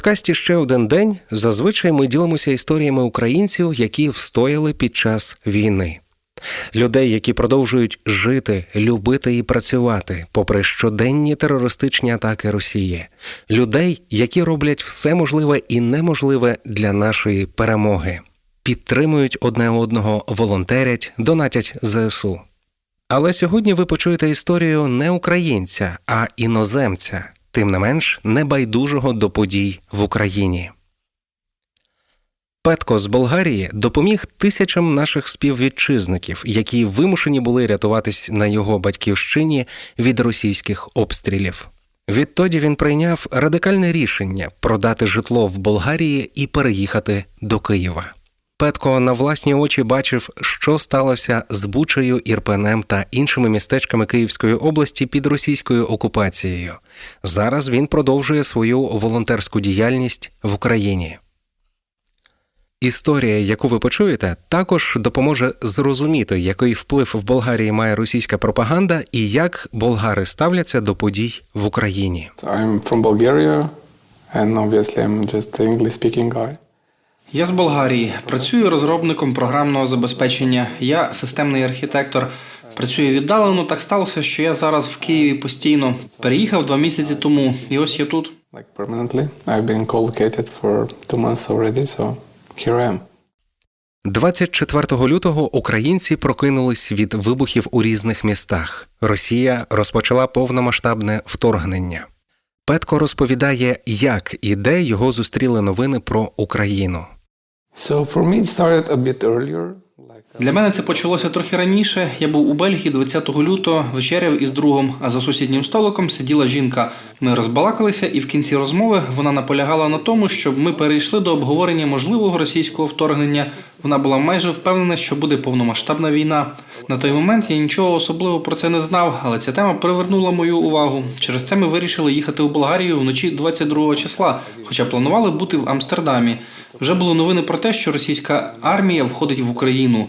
Подкасті ще один день зазвичай ми ділимося історіями українців, які встояли під час війни. Людей, які продовжують жити, любити і працювати, попри щоденні терористичні атаки Росії, людей, які роблять все можливе і неможливе для нашої перемоги, підтримують одне одного, волонтерять, донатять ЗСУ. Але сьогодні ви почуєте історію не українця, а іноземця, тим не менш небайдужого до подій в Україні. Петко з Болгарії допоміг тисячам наших співвітчизників, які вимушені були рятуватись на його батьківщині від російських обстрілів. Відтоді він прийняв радикальне рішення продати житло в Болгарії і переїхати до Києва. Петко на власні очі бачив, що сталося з Бучею, Ірпенем та іншими містечками Київської області під російською окупацією. Зараз він продовжує свою волонтерську діяльність в Україні. Історія, яку ви почуєте, також допоможе зрозуміти, який вплив в Болгарії має російська пропаганда і як болгари ставляться до подій в Україні. I'm from Bulgaria, and obviously I'm just an English-speaking guy. Я з Болгарії. Працюю розробником програмного забезпечення. Я системний архітектор. Працюю віддалено. Так сталося, що я зараз в Києві постійно. Переїхав два місяці тому, і ось я тут. Like. I've been collocated for two months already, so here I am. 24 лютого українці прокинулись від вибухів у різних містах. Росія розпочала повномасштабне вторгнення. Петко розповідає, як і де його зустріли новини про Україну. Для мене це почалося трохи раніше. Я був у Бельгії 20 лютого, вечеряв із другом, а за сусіднім столиком сиділа жінка. Ми розбалакалися, і в кінці розмови вона наполягала на тому, щоб ми перейшли до обговорення можливого російського вторгнення. Вона була майже впевнена, що буде повномасштабна війна. На той момент я нічого особливо про це не знав, але ця тема привернула мою увагу. Через це ми вирішили їхати у Болгарію вночі 22 числа, хоча планували бути в Амстердамі. Вже були новини про те, що російська армія входить в Україну.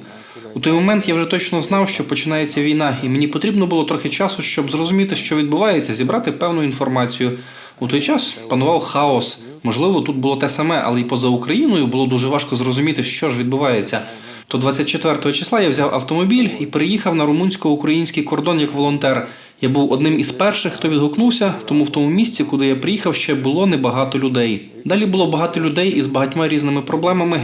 У той момент я вже точно знав, що починається війна, і мені потрібно було трохи часу, щоб зрозуміти, що відбувається, зібрати певну інформацію. У той час панував хаос. Можливо, тут було те саме, але й поза Україною було дуже важко зрозуміти, що ж відбувається. То 24 числа я взяв автомобіль і приїхав на румунсько-український кордон як волонтер. Я був одним із перших, хто відгукнувся, тому в тому місці, куди я приїхав, ще було небагато людей. Далі було багато людей із багатьма різними проблемами.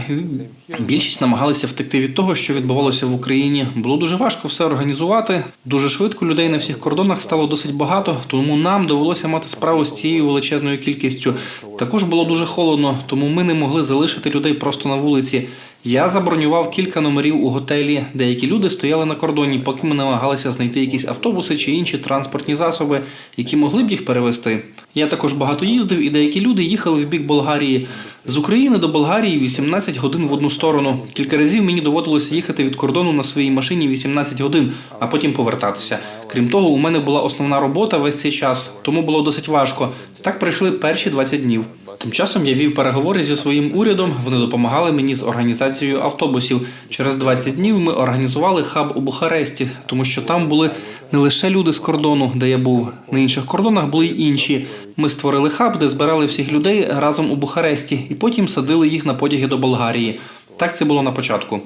Більшість намагалися втекти від того, що відбувалося в Україні. Було дуже важко все організувати. Дуже швидко людей на всіх кордонах стало досить багато, тому нам довелося мати справу з цією величезною кількістю. Також було дуже холодно, тому ми не могли залишити людей просто на вулиці. Я забронював кілька номерів у готелі. Деякі люди стояли на кордоні, поки ми намагалися знайти якісь автобуси чи інші транспортні засоби, які могли б їх перевезти. Я також багато їздив, і деякі люди їхали в бік Болгарії. З України до Болгарії 18 годин в одну сторону. Кілька разів мені доводилося їхати від кордону на своїй машині 18 годин, а потім повертатися. Крім того, у мене була основна робота весь цей час, тому було досить важко. Так пройшли перші 20 днів. Тим часом я вів переговори зі своїм урядом. Вони допомагали мені з організацією автобусів. Через 20 днів ми організували хаб у Бухаресті, тому що там були не лише люди з кордону, де я був. На інших кордонах були й інші. Ми створили хаб, де збирали всіх людей разом у Бухаресті, і потім садили їх на потяги до Болгарії. Так це було на початку.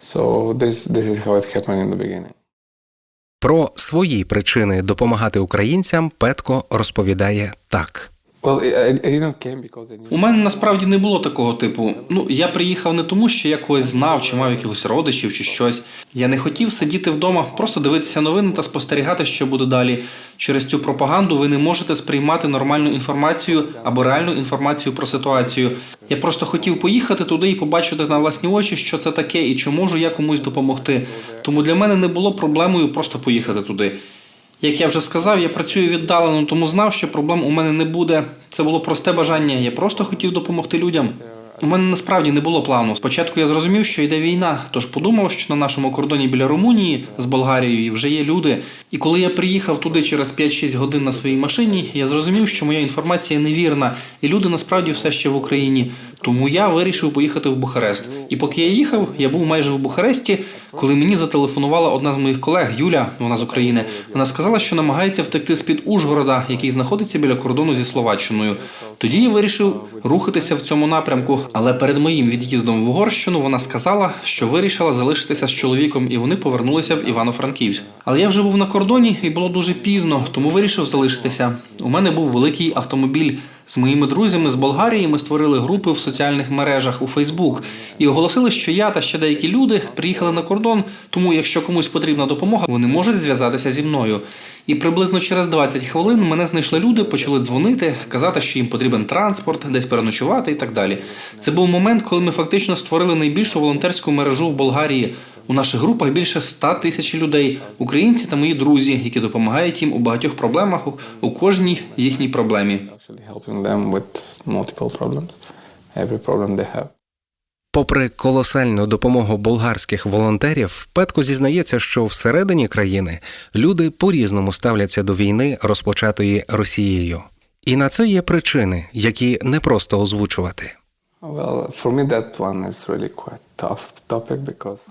so this this is how it happened in the beginning. Про свої причини допомагати українцям Петко розповідає так. У мене насправді не було такого типу. Ну, я приїхав не тому, що я когось знав чи мав якихось родичів чи щось. Я не хотів сидіти вдома, просто дивитися новини та спостерігати, що буде далі. Через цю пропаганду ви не можете сприймати нормальну інформацію або реальну інформацію про ситуацію. Я просто хотів поїхати туди і побачити на власні очі, що це таке і чи можу я комусь допомогти. Тому для мене не було проблемою просто поїхати туди. Як я вже сказав, я працюю віддалено, тому знав, що проблем у мене не буде. Це було просте бажання. Я просто хотів допомогти людям. У мене насправді не було плану. Спочатку я зрозумів, що йде війна, тож подумав, що на нашому кордоні біля Румунії з Болгарією вже є люди. І коли я приїхав туди через 5-6 годин на своїй машині, я зрозумів, що моя інформація невірна, і люди насправді все ще в Україні. Тому я вирішив поїхати в Бухарест. І поки я їхав, я був майже в Бухаресті, коли мені зателефонувала одна з моїх колег, Юля, вона з України. Вона сказала, що намагається втекти з під Ужгорода, який знаходиться біля кордону зі Словаччиною. Тоді я вирішив рухатися в цьому напрямку. Але перед моїм від'їздом в Угорщину вона сказала, що вирішила залишитися з чоловіком, і вони повернулися в Івано-Франківськ. Але я вже був на кордоні і було дуже пізно, тому вирішив залишитися. У мене був великий автомобіль. З моїми друзями з Болгарії ми створили групи в соціальних мережах у Фейсбук і оголосили, що я та ще деякі люди приїхали на кордон. Тому, якщо комусь потрібна допомога, вони можуть зв'язатися зі мною. І приблизно через 20 хвилин мене знайшли люди, почали дзвонити, казати, що їм потрібен транспорт, десь переночувати і так далі. Це був момент, коли ми фактично створили найбільшу волонтерську мережу в Болгарії. У наших групах більше 100 тисяч людей, українці та мої друзі, які допомагають їм у багатьох проблемах у- кожній їхній проблемі. Попри колосальну допомогу болгарських волонтерів, Петко зізнається, що всередині країни люди по-різному ставляться до війни, розпочатої Росією. І на це є причини, які не просто озвучувати. Well, for me that one is really quite tough topic because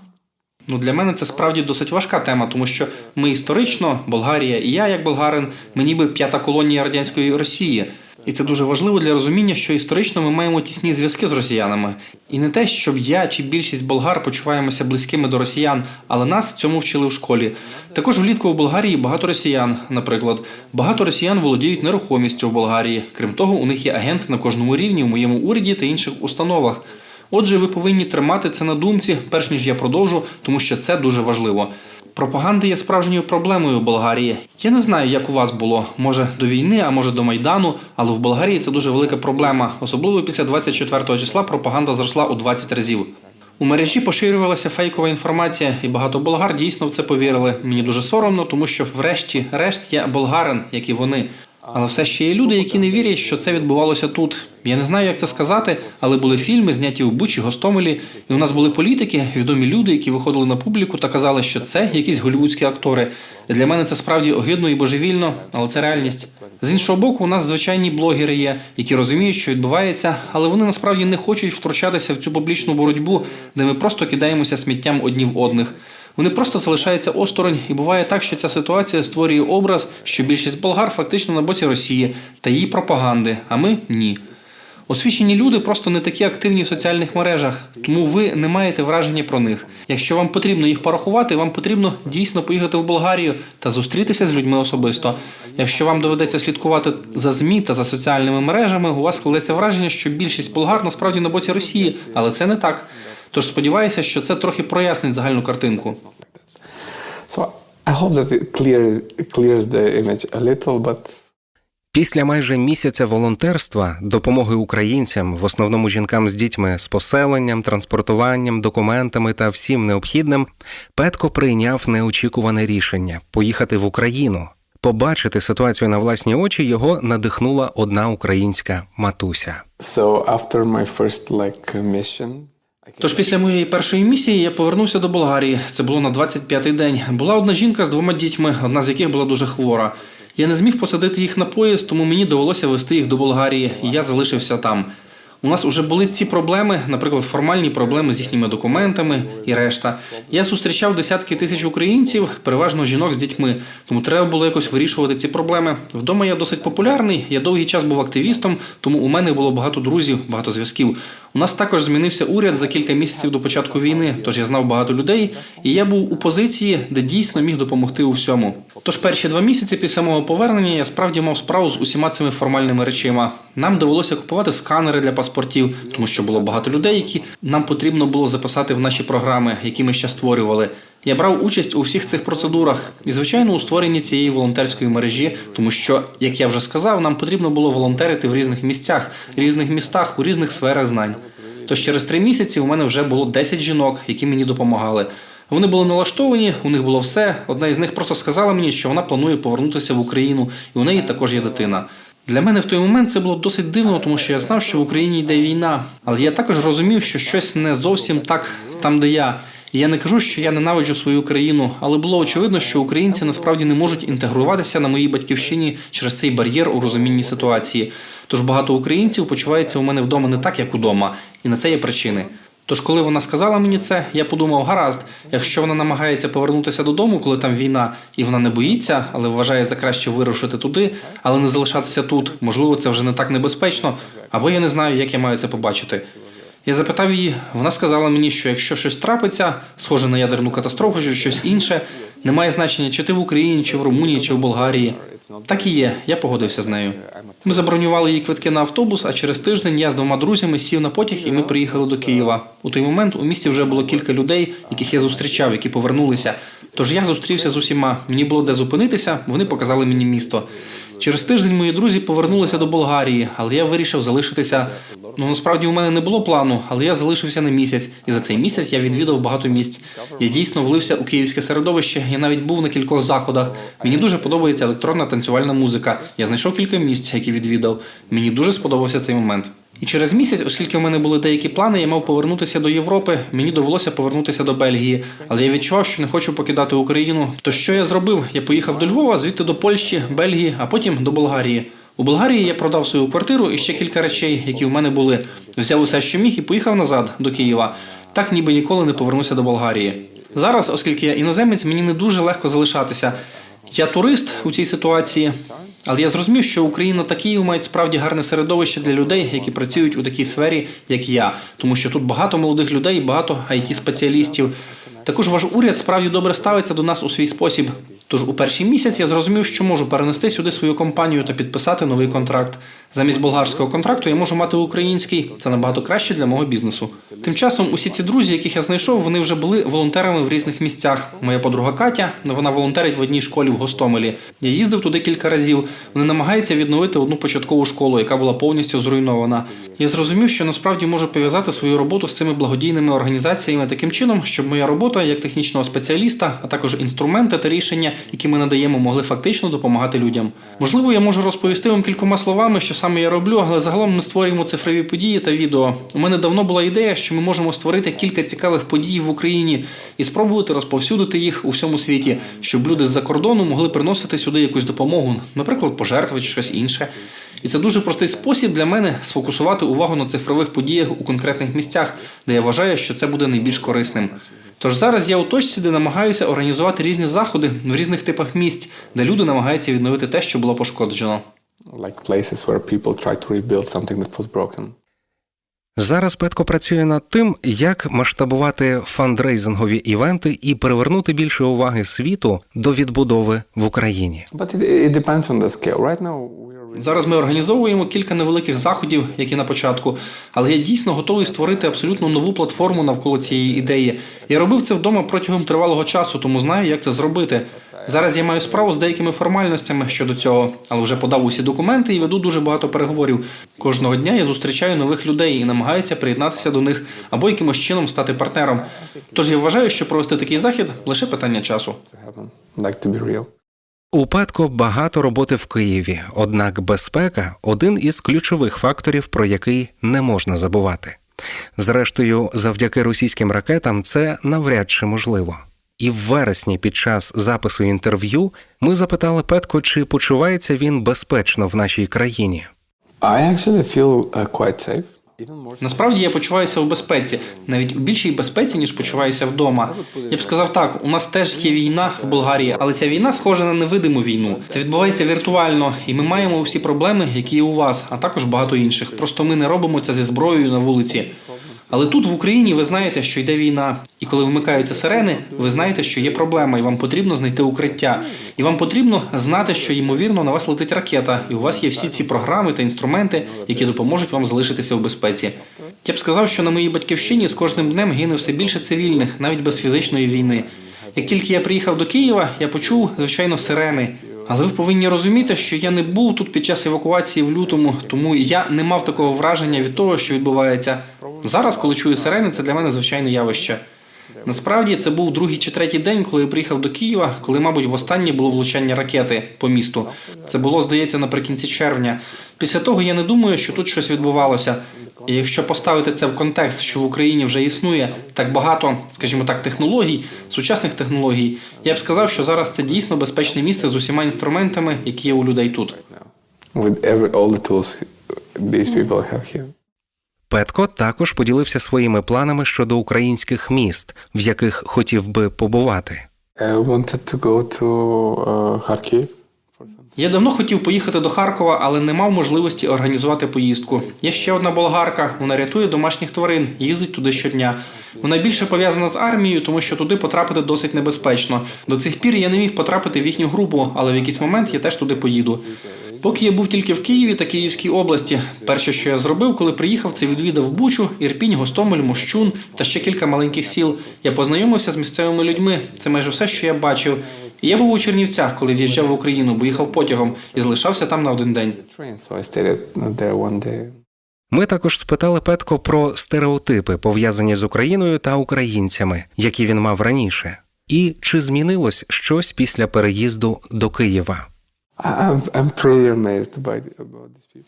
Ну для мене це справді досить важка тема, тому що ми історично, Болгарія і я, як болгарин, ми ніби п'ята колонія радянської Росії. І це дуже важливо для розуміння, що історично ми маємо тісні зв'язки з росіянами. І не те, щоб я чи більшість болгар почуваємося близькими до росіян, але нас цьому вчили в школі. Також влітку в Болгарії багато росіян, наприклад. Багато росіян володіють нерухомістю в Болгарії. Крім того, у них є агенти на кожному рівні в моєму уряді та інших установах. Отже, ви повинні тримати це на думці, перш ніж я продовжу, тому що це дуже важливо. Пропаганда є справжньою проблемою в Болгарії. Я не знаю, як у вас було, може до війни, а може до майдану, але в Болгарії це дуже велика проблема. Особливо після 24 числа пропаганда зросла у 20 разів. У мережі поширювалася фейкова інформація, і багато болгар дійсно в це повірили. Мені дуже соромно, тому що врешті решт я болгарин, як і вони. Але все ще є люди, які не вірять, що це відбувалося тут. Я не знаю, як це сказати, але були фільми, зняті у Бучі, Гостомелі, і у нас були політики, відомі люди, які виходили на публіку та казали, що це якісь голівудські актори. Для мене це справді огидно і божевільно, але це реальність. З іншого боку, у нас звичайні блогери є, які розуміють, що відбувається, але вони насправді не хочуть втручатися в цю публічну боротьбу, де ми просто кидаємося сміттям одні в одних. Вони просто залишаються осторонь, і буває так, що ця ситуація створює образ, що більшість болгар фактично на боці Росії та її пропаганди, а ми ні. Освічені люди просто не такі активні в соціальних мережах, тому ви не маєте враження про них. Якщо вам потрібно їх порахувати, вам потрібно дійсно поїхати в Болгарію та зустрітися з людьми особисто. Якщо вам доведеться слідкувати за ЗМІ та за соціальними мережами, у вас складеться враження, що більшість болгар насправді на боці Росії, але це не так. Тож сподіваюся, що це трохи прояснить загальну картинку. Після майже місяця волонтерства, допомоги українцям, в основному жінкам з дітьми, з поселенням, транспортуванням, документами та всім необхідним, Петко прийняв неочікуване рішення поїхати в Україну. Побачити ситуацію на власні очі його надихнула одна українська матуся. so after my first like mission, Тож після моєї першої місії я повернувся до Болгарії. Це було на 25-й день. Була одна жінка з двома дітьми, одна з яких була дуже хвора. Я не зміг посадити їх на поїзд, тому мені довелося вести їх до Болгарії, і я залишився там. У нас вже були ці проблеми, наприклад, формальні проблеми з їхніми документами і решта. Я зустрічав десятки тисяч українців, переважно жінок з дітьми, тому треба було якось вирішувати ці проблеми. Вдома я досить популярний, я довгий час був активістом, тому у мене було багато друзів, багато зв'язків. У нас також змінився уряд за кілька місяців до початку війни, тож я знав багато людей, і я був у позиції, де дійсно міг допомогти у всьому. Тож перші два місяці після мого повернення я справді мав справу з усіма цими формальними речима. Нам довелося купувати сканери для паспортів, тому що було багато людей, які нам потрібно було записати в наші програми, які ми ще створювали. Я брав участь у всіх цих процедурах і, звичайно, у створенні цієї волонтерської мережі, тому що, як я вже сказав, нам потрібно було волонтерити в різних місцях, різних містах, у різних сферах знань. Тож через три місяці у мене вже було 10 жінок, які мені допомагали. Вони були налаштовані, у них було все. Одна із них просто сказала мені, що вона планує повернутися в Україну, і у неї також є дитина. Для мене в той момент це було досить дивно, тому що я знав, що в Україні йде війна. Але я також розумів, що щось не зовсім так там, де я. Я не кажу, що я ненавиджу свою країну, але було очевидно, що українці насправді не можуть інтегруватися на моїй батьківщині через цей бар'єр у розумінні ситуації. Тож багато українців почуваються у мене вдома не так, як удома, і на це є причини. Тож, коли вона сказала мені це, я подумав: гаразд, якщо вона намагається повернутися додому, коли там війна, і вона не боїться, але вважає за краще вирушити туди, але не залишатися тут. Можливо, це вже не так небезпечно, або я не знаю, як я маю це побачити. Я запитав її, вона сказала мені, що якщо щось трапиться, схоже на ядерну катастрофу, чи щось інше, немає значення, чи ти в Україні, чи в Румунії, чи в Болгарії. Так і є, я погодився з нею. Ми забронювали їй квитки на автобус, а через тиждень я з двома друзями сів на потяг і ми приїхали до Києва. У той момент у місті вже було кілька людей, яких я зустрічав, які повернулися. Тож я зустрівся з усіма. Мені було де зупинитися, вони показали мені місто. Через тиждень мої друзі повернулися до Болгарії, але я вирішив залишитися. Ну насправді у мене не було плану, але я залишився на місяць, і за цей місяць я відвідав багато місць. Я дійсно влився у київське середовище. Я навіть був на кількох заходах. Мені дуже подобається електронна танцювальна музика. Я знайшов кілька місць, які відвідав. Мені дуже сподобався цей момент. І через місяць, оскільки в мене були деякі плани, я мав повернутися до Європи. Мені довелося повернутися до Бельгії, але я відчував, що не хочу покидати Україну. То що я зробив? Я поїхав до Львова, звідти до Польщі, Бельгії, а потім до Болгарії. У Болгарії я продав свою квартиру і ще кілька речей, які в мене були. Взяв усе, що міг, і поїхав назад до Києва. Так ніби ніколи не повернуся до Болгарії. Зараз, оскільки я іноземець, мені не дуже легко залишатися. Я турист у цій ситуації, але я зрозумів, що Україна та Київ мають справді гарне середовище для людей, які працюють у такій сфері, як я, тому що тут багато молодих людей, багато it спеціалістів. Також ваш уряд справді добре ставиться до нас у свій спосіб. Тож у перший місяць я зрозумів, що можу перенести сюди свою компанію та підписати новий контракт. Замість болгарського контракту я можу мати український. Це набагато краще для мого бізнесу. Тим часом усі ці друзі, яких я знайшов, вони вже були волонтерами в різних місцях. Моя подруга Катя, вона волонтерить в одній школі в Гостомелі. Я їздив туди кілька разів. Вони намагаються відновити одну початкову школу, яка була повністю зруйнована. Я зрозумів, що насправді можу пов'язати свою роботу з цими благодійними організаціями таким чином, щоб моя робота як технічного спеціаліста, а також інструменти та рішення, які ми надаємо, могли фактично допомагати людям. Можливо, я можу розповісти вам кількома словами, що саме я роблю, але загалом ми створюємо цифрові події та відео. У мене давно була ідея, що ми можемо створити кілька цікавих подій в Україні і спробувати розповсюдити їх у всьому світі, щоб люди з-за кордону могли приносити сюди якусь допомогу, наприклад, пожертви чи щось інше. І це дуже простий спосіб для мене сфокусувати увагу на цифрових подіях у конкретних місцях, де я вважаю, що це буде найбільш корисним. Тож зараз я у точці, де намагаюся організувати різні заходи в різних типах місць, де люди намагаються відновити те, що було пошкоджено. Like places where people try to rebuild something that was broken. Зараз Петко працює над тим, як масштабувати фандрейзингові івенти і привернути більше уваги світу до відбудови в Україні. Зараз ми організовуємо кілька невеликих заходів, які на початку, але я дійсно готовий створити абсолютно нову платформу навколо цієї ідеї. Я робив це вдома протягом тривалого часу, тому знаю, як це зробити. Зараз я маю справу з деякими формальностями щодо цього, але вже подав усі документи і веду дуже багато переговорів. Кожного дня я зустрічаю нових людей і намагаюся приєднатися до них або якимось чином стати партнером. Тож я вважаю, що провести такий захід лише питання часу. У Петко багато роботи в Києві, однак безпека один із ключових факторів, про який не можна забувати. Зрештою, завдяки російським ракетам це навряд чи можливо. І в вересні, під час запису інтерв'ю, ми запитали Петко, чи почувається він безпечно в нашій країні. I actually feel uh, quite safe. Насправді я почуваюся у безпеці, навіть у більшій безпеці, ніж почуваюся вдома. Я б сказав так: у нас теж є війна в Болгарії, але ця війна схожа на невидиму війну. Це відбувається віртуально, і ми маємо усі проблеми, які є у вас, а також багато інших. Просто ми не робимо це зі зброєю на вулиці. Але тут в Україні ви знаєте, що йде війна, і коли вмикаються сирени, ви знаєте, що є проблема, і вам потрібно знайти укриття. І вам потрібно знати, що ймовірно на вас летить ракета, і у вас є всі ці програми та інструменти, які допоможуть вам залишитися в безпеці. Я б сказав, що на моїй батьківщині з кожним днем гине все більше цивільних, навіть без фізичної війни. Як тільки я приїхав до Києва, я почув, звичайно, сирени. Але ви повинні розуміти, що я не був тут під час евакуації в лютому, тому я не мав такого враження від того, що відбувається. Зараз, коли чую сирени, це для мене звичайне явище. Насправді це був другий чи третій день, коли я приїхав до Києва, коли, мабуть, востаннє було влучання ракети по місту. Це було, здається, наприкінці червня. Після того я не думаю, що тут щось відбувалося. І якщо поставити це в контекст, що в Україні вже існує так багато, скажімо так, технологій, сучасних технологій, я б сказав, що зараз це дійсно безпечне місце з усіма інструментами, які є у людей тут. With every all the tools these people have here. Петко також поділився своїми планами щодо українських міст, в яких хотів би побувати. For some- Я давно хотів поїхати до Харкова, але не мав можливості організувати поїздку. Є ще одна болгарка, вона рятує домашніх тварин, їздить туди щодня. Вона більше пов'язана з армією, тому що туди потрапити досить небезпечно. До цих пір я не міг потрапити в їхню групу, але в якийсь момент я теж туди поїду. Поки я був тільки в Києві та Київській області, перше, що я зробив, коли приїхав, це відвідав Бучу, Ірпінь, Гостомель, Мощун та ще кілька маленьких сіл. Я познайомився з місцевими людьми. Це майже все, що я бачив. І я був у Чернівцях, коли в'їжджав в Україну, бо їхав потягом і залишався там на один день. Ми також спитали Петко про стереотипи, пов'язані з Україною та українцями, які він мав раніше, і чи змінилось щось після переїзду до Києва.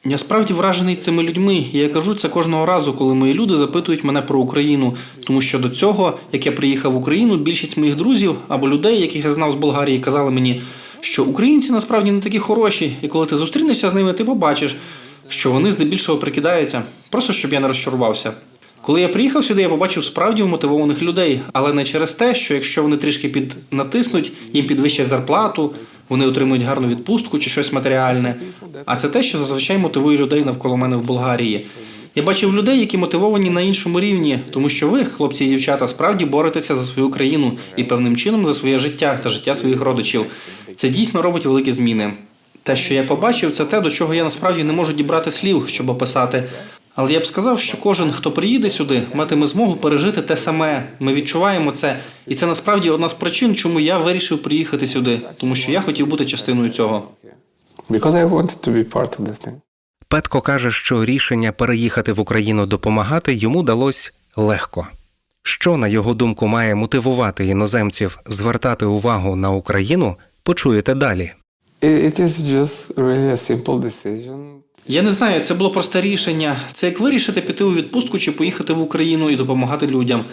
Я справді вражений цими людьми, я кажу це кожного разу, коли мої люди запитують мене про Україну. Тому що до цього, як я приїхав в Україну, більшість моїх друзів або людей, яких я знав з Болгарії, казали мені, що українці насправді не такі хороші, і коли ти зустрінешся з ними, ти побачиш, що вони здебільшого прикидаються, просто щоб я не розчарувався. Коли я приїхав сюди, я побачив справді вмотивованих людей, але не через те, що якщо вони трішки піднатиснуть, їм підвищать зарплату, вони отримують гарну відпустку чи щось матеріальне. А це те, що зазвичай мотивує людей навколо мене в Болгарії. Я бачив людей, які мотивовані на іншому рівні, тому що ви, хлопці і дівчата, справді боретеся за свою країну і певним чином за своє життя та життя своїх родичів. Це дійсно робить великі зміни. Те, що я побачив, це те, до чого я насправді не можу дібрати слів, щоб описати. Але я б сказав, що кожен, хто приїде сюди, матиме змогу пережити те саме. Ми відчуваємо це, і це насправді одна з причин, чому я вирішив приїхати сюди, тому що я хотів бути частиною цього. Петко каже, що рішення переїхати в Україну допомагати йому далось легко. Що, на його думку, має мотивувати іноземців звертати увагу на Україну, почуєте далі. It is just really a simple decision. Я не знаю, це було просте рішення. Це як вирішити піти у відпустку чи поїхати в Україну і допомагати людям.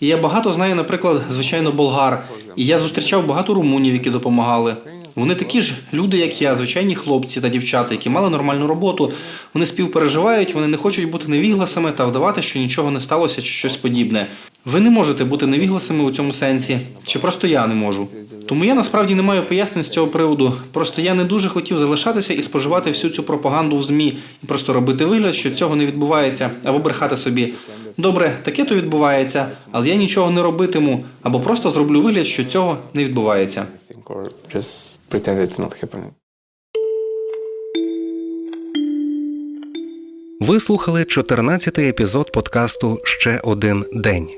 І я багато знаю, наприклад, звичайно, болгар. І я зустрічав багато румунів, які допомагали. Вони такі ж люди, як я, звичайні хлопці та дівчата, які мали нормальну роботу. Вони співпереживають, вони не хочуть бути невігласами та вдавати, що нічого не сталося чи щось подібне. Ви не можете бути невігласами у цьому сенсі, чи просто я не можу. Тому я насправді не маю пояснень з цього приводу. Просто я не дуже хотів залишатися і споживати всю цю пропаганду в ЗМІ і просто робити вигляд, що цього не відбувається, або брехати собі. Добре, таке то відбувається, але я нічого не робитиму, або просто зроблю вигляд, що цього не відбувається. Not happening. Ви слухали 14-й епізод подкасту Ще один день.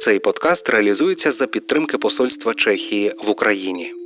Цей подкаст реалізується за підтримки Посольства Чехії в Україні.